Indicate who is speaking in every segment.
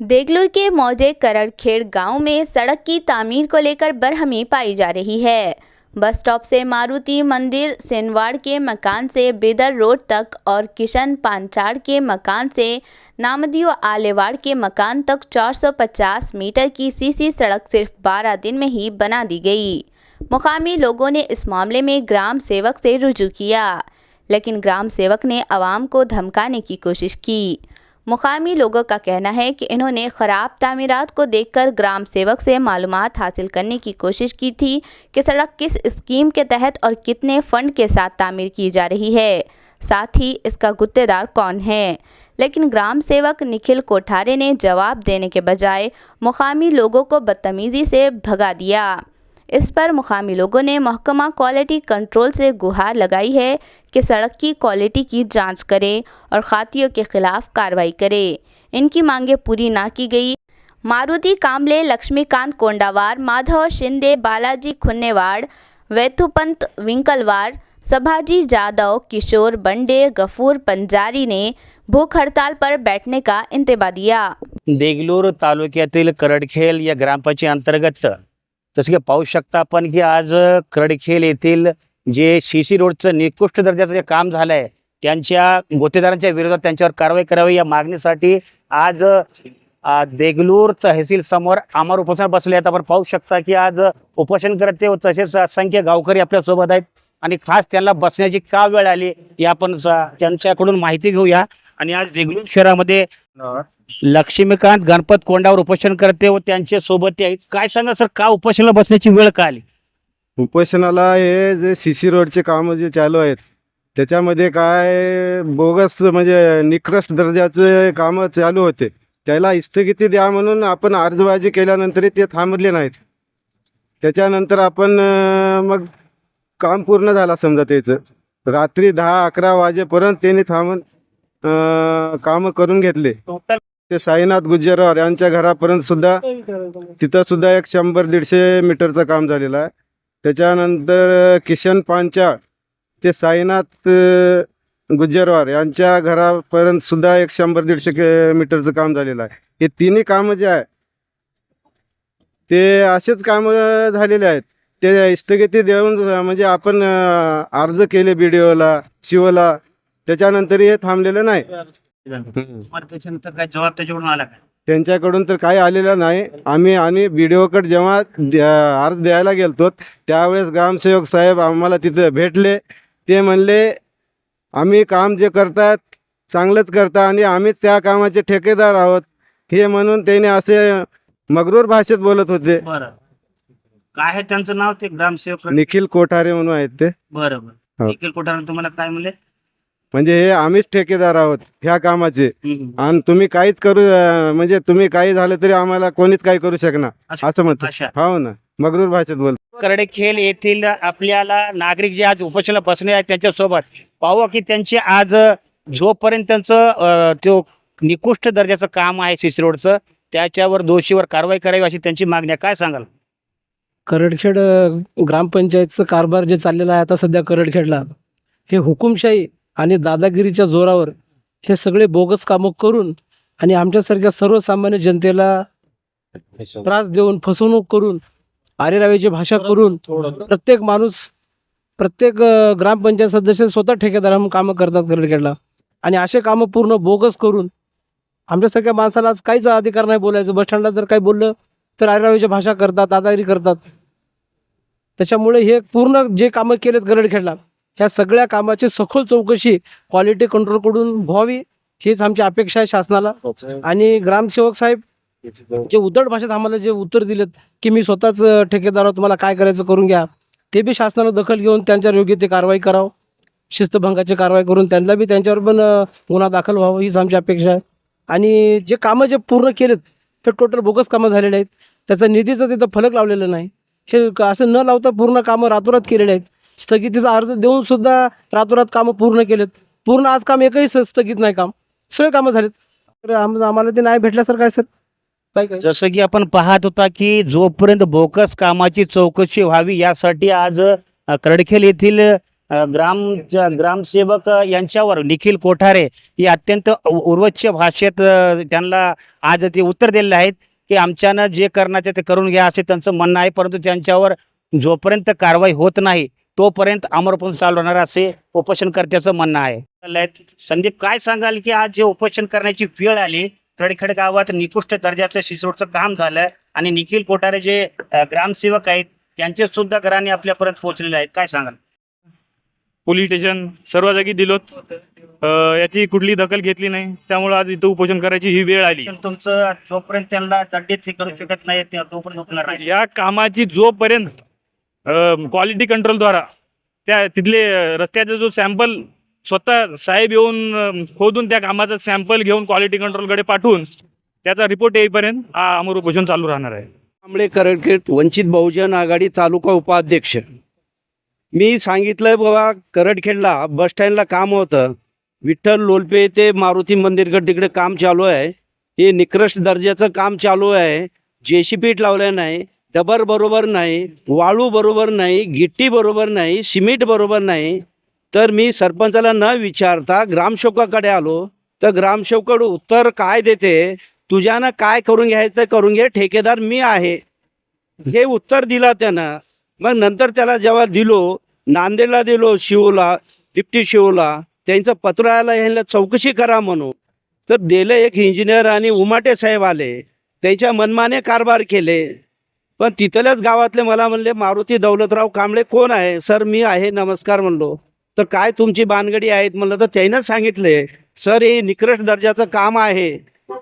Speaker 1: देगलूर के मौजे करड़खेड़ गाँव में सड़क की तामीर को लेकर बरहमी पाई जा रही है। बस स्टॉप से मारुति मंदिर, सेनवाड़ के मकान से बेदर रोड तक और किशन पांचाड़ के मकान से नामदियो आलेवाड़ के मकान तक 450 मीटर की सीसी सड़क सिर्फ़ 12 दिन में ही बना दी गई। मुकामी लोगों ने इस मामले में ग्राम सेवक से रुजू किया, लेकिन ग्राम सेवक ने आवाम को धमकाने की कोशिश की। मुकामी लोगों का कहना है कि इन्होंने ख़राब तमीरत को देखकर ग्राम सेवक से मालूम हासिल करने की कोशिश की थी कि सड़क किस स्कीम के तहत और कितने फ़ंड के साथ तामीर की जा रही है। साथ ही इसका गुत्तेदार कौन है? लेकिन ग्राम सेवक निखिल कोठारे ने जवाब देने के बजाय मुकामी लोगों को बदतमीज़ी से भगा दिया। इस पर मुकामी लोगों ने महकमा क्वालिटी कंट्रोल से गुहार लगाई है कि सड़क की क्वालिटी की जाँच करे और खातियों के खिलाफ कार्रवाई करे। इनकी मांगे पूरी ना की गई। मारुति कामले, लक्ष्मीकांत कोंडावार, माधव शिंदे, बालाजी खुन्नेवाड़ वैथुपंत विंकलवार, सभाजी जादव किशोर बंडे, गफूर पंजारी ने भूख हड़ताल पर बैठने का इंतबा दिया।
Speaker 2: देगलूर तालुक्यातील करडखेल या ग्रामपंचायत अंतर्गत जसं की पाहू शकता आपण की आज कडखेल येथील जे सी सी रोडचं निकृष्ट दर्जाचं जे काम झालं आहे त्यांच्या गुत्तेदारांच्या विरोधात त्यांच्यावर कारवाई करावी या मागणीसाठी आज देगलूर तहसील समोर आमार उपोषण बसले आहेत. आपण पाहू शकता की आज उपोषणकर्ते व तसेच असंख्य गावकरी आपल्यासोबत आहेत आणि खास त्यांना बसण्याची का वेळ आली या आपण त्यांच्याकडून माहिती घेऊया. आणि आज देगलूर शहरामध्ये लक्ष्मीकांत गणपत कोंडावर उपोषण करते व त्यांच्यासोबत आहेत. काय सांगा सर? का उपोषणाला बसण्याची वेळ का आली?
Speaker 3: उपोषणाला हे जे सी सी रोडचे कामं जे चालू आहेत त्याच्यामध्ये काय बोगस म्हणजे निकृष्ट दर्जाचे कामं चालू होते. त्याला स्थगिती द्या म्हणून आपण अर्जबाजी केल्यानंतरही ते थांबले नाहीत. त्याच्यानंतर आपण मग काम पूर्ण झाला समजा त्याचं. रात्री दहा अकरा वाजेपर्यंत त्यांनी थांबून कामं करून घेतले.
Speaker 2: टोटल
Speaker 3: ते साईनाथ गुज्जरवार यांच्या घरापर्यंत सुद्धा तिथं सुद्धा एक शंभर दीडशे मीटरचं काम झालेलं आहे. त्याच्यानंतर किशन पांचाळ ते साईनाथ अ, गुज्जरवार यांच्या घरापर्यंत सुद्धा एक शंभर दीडशे के मीटरचं काम झालेलं आहे. हे तिन्ही कामं जे आहे ते असेच कामं झालेले आहेत. ते स्थगिती देऊन म्हणजे आपण अर्ज केले बी डी ओला शिवला त्याच्यानंतरही हे थांबलेलं नाही.
Speaker 2: तुम्हाला त्याच्यानंतर काय जबाब त्याच्याकडून आला
Speaker 3: त्यांच्याकडून तर काही आलेलं नाही. आम्ही आणि बी डी ओकडे जेव्हा द्या- अर्ज द्यायला गेलतो त्यावेळेस ग्रामसेवक साहेब आम्हाला तिथं भेटले. ते म्हणले आम्ही काम जे करतात चांगलंच करता आणि आम्हीच त्या कामाचे ठेकेदार आहोत. हे म्हणून त्याने असे मगरूर भाषेत बोलत होते.
Speaker 2: बरं. काय आहे त्यांचं नाव ते ग्रामसेवक?
Speaker 3: निखिल कोठारे म्हणून आहेत ते.
Speaker 2: बरं.
Speaker 3: हो.
Speaker 2: निखिल कोठारे तुम्हाला काय म्हणले?
Speaker 3: म्हणजे हे आम्हीच ठेकेदार आहोत ह्या कामाचे. आणि तुम्ही काहीच करू अं, म्हणजे तुम्ही काही झालं तरी आम्हाला कोणीच काही करू शकणार.
Speaker 2: असं-
Speaker 3: असं म्हणतो.
Speaker 2: अशा
Speaker 3: हो ना. मगरूर भाषेत बोल.
Speaker 2: करडेखेल येथील आपल्याला नागरिक जे आज उपोषणाला बसले आहेत त्यांच्यासोबत पाहू की त्यांचे आज जोपर्यंत त्यांचं अ, तो निकृष्ट दर्जाचं काम आहे सिस रोडचं त्याच्यावर दोषीवर कारवाई करावी अशी त्यांची मागणी आहे. काय सांगाल?
Speaker 4: करडखेड अ, ग्रामपंचायतचं कारभार जे चाललेलं आहे आता सध्या करडखेडला हे हुकुमशाही आणि दादागिरीच्या जोरावर हे सगळे बोगस कामं करून आणि आमच्यासारख्या सर्वसामान्य जनतेला त्रास देऊन फसवणूक करून आरेरावीची भाषा करून प्रत्येक माणूस प्रत्येक ग्रामपंचायत सदस्य स्वतः ठेकेदार म्हणून कामं करतात करडखेडला आणि असे कामं पूर्ण बोगस करून आमच्यासारख्या माणसाला आज काहीच अधिकार नाही बोलायचं. बस स्टँडला जर काही बोललं तर आरेरावीची भाषा करतात दादागिरी करतात. त्याच्यामुळे हे पूर्ण जे कामं केलेत गरडखेडला ह्या सगळ्या कामाची सखोल चौकशी क्वालिटी कंट्रोलकडून व्हावी हीच आमची अपेक्षा आहे शासनाला. आणि ग्रामसेवक साहेब जे उद्धट भाषेत आम्हाला जे उत्तर दिलेत की मी स्वतःच अ, ठेकेदार आहोत तुम्हाला काय करायचं करून घ्या ते बी शासनानं दखल घेऊन त्यांच्यावर योग्य ते कारवाई करावं शिस्तभंगाची कारवाई करून त्यांना बी त्यांच्यावर पण गुन्हा दाखल व्हावा हीच आमची अपेक्षा आहे. आणि जे कामं जे पूर्ण केलेत ते टोटल बोगस कामं झालेले आहेत. त्याचा निधीचं तिथं फलक लावलेलं नाही. हे असं न लावता पूर्ण कामं रातोरात केलेले आहेत. स्थगितीचा अर्ज देऊन सुद्धा रातोरात कामं पूर्ण केलेत. पूर्ण आज काम एकही स्थगित नाही काम. सगळे कामं झालेत. तर आम आम्हाला ते नाही भेटलं सर. काय काय?
Speaker 2: जसं की आपण पाहत होता की जोपर्यंत बोकस कामाची चौकशी व्हावी यासाठी आज अ, करडखेल येथील अ, ग्राम ज- ग्रामसेवक अ, यांच्यावर निखिल कोठारे हे अत्यंत उ- भाषेत अ, त्यांना आज ते उत्तर दिलेले आहेत की आमच्यानं जे करण्याचे ते करून घ्या असे त्यांचं म्हणणं आहे परंतु त्यांच्यावर जोपर्यंत कारवाई होत नाही तोपर्यंत अमरपण चालू राहणार असे उपोषणकर्त्याचं म्हणणं आहे. संदीप काय सांगाल की आज जे उपोषण करण्याची वेळ आली कडखेड गावात निकृष्ट दर्जाचं शिसोडचं काम झालं आणि निखिल कोठारे जे ग्रामसेवक आहेत त्यांचे सुद्धा घराने आपल्यापर्यंत पोहोचलेले आहेत. काय सांगाल?
Speaker 5: पोलीस स्टेशन सर्व जागी दिलोत. याची कुठली दखल घेतली नाही. त्यामुळे आज इथं उपोषण करायची ही वेळ आली.
Speaker 2: तुमचं जोपर्यंत त्यांना दंडित हे करू शकत नाही तोपर्यंत होणार नाही.
Speaker 5: या कामाची जोपर्यंत क्वालिटी कंट्रोलद्वारा त्या तिथले रस्त्याचा जो सॅम्पल स्वतः साहेब येऊन खोदून त्या कामाचा सॅम्पल घेऊन क्वालिटी कंट्रोलकडे पाठवून त्याचा रिपोर्ट येईपर्यंत हा अमर उपोषण चालू राहणार आहे.
Speaker 6: कांबळे करडखेड वंचित बहुजन आघाडी तालुका उपाध्यक्ष. मी सांगितलं बाबा करडखेडला बस स्टँडला काम होतं. विठ्ठल लोलपे ते मारुती मंदिरकडे तिकडे काम चालू आहे. हे निकृष्ट दर्जाचं काम चालू आहे. जे सी पीठ लावलं नाही. डबर बरोबर नाही वाळू बरोबर नाही गिट्टी बरोबर नाही सिमेंट बरोबर नाही. तर मी सरपंचाला न विचारता ग्रामसेवकाकडे आलो. तर ग्रामसेवकड उत्तर काय देते? तुझ्यानं काय करून घ्यायचं करून घे ठेकेदार मी आहे. हे उत्तर दिला त्यानं. मग नंतर त्याला जेव्हा दिलो नांदेडला दिलो शिवला डिप्टी शिवला त्यांचं पत्र आलं ह्यांना चौकशी करा म्हणून. तर दिलं एक इंजिनियर आणि उमाटे साहेब आले. त्यांच्या मनमाने कारभार केले. पण तिथल्याच गावातले मला म्हणले मारुती दौलतराव कांबळे कोण आहे? सर मी आहे नमस्कार म्हणलो. तर काय तुमची बानगडी आहेत? म्हणलं तर त्यानं सांगितले सर हे निकृष्ट दर्जाचं काम आहे.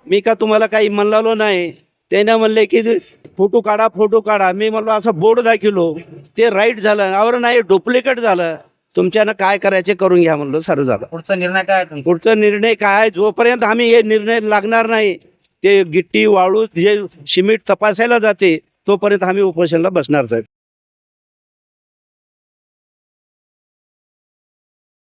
Speaker 6: मी का तुम्हाला काही म्हणलेलो नाही? त्यानं म्हणले की फोटो काढा फोटो काढा. मी म्हणलो असं बोर्ड दाखवलो. ते राईट झालं. और नाही डुप्लिकेट झालं. तुमच्यानं काय करायचे करून घ्या. म्हणलं सर झालं.
Speaker 2: पुढचा निर्णय काय
Speaker 6: पुढचा निर्णय काय? आहे? जोपर्यंत आम्ही हे निर्णय लागणार नाही ते गिट्टी वाळू जे सिमेंट तपासायला जाते तोपर्यंत आम्ही उपोषणला बसणार साहेब.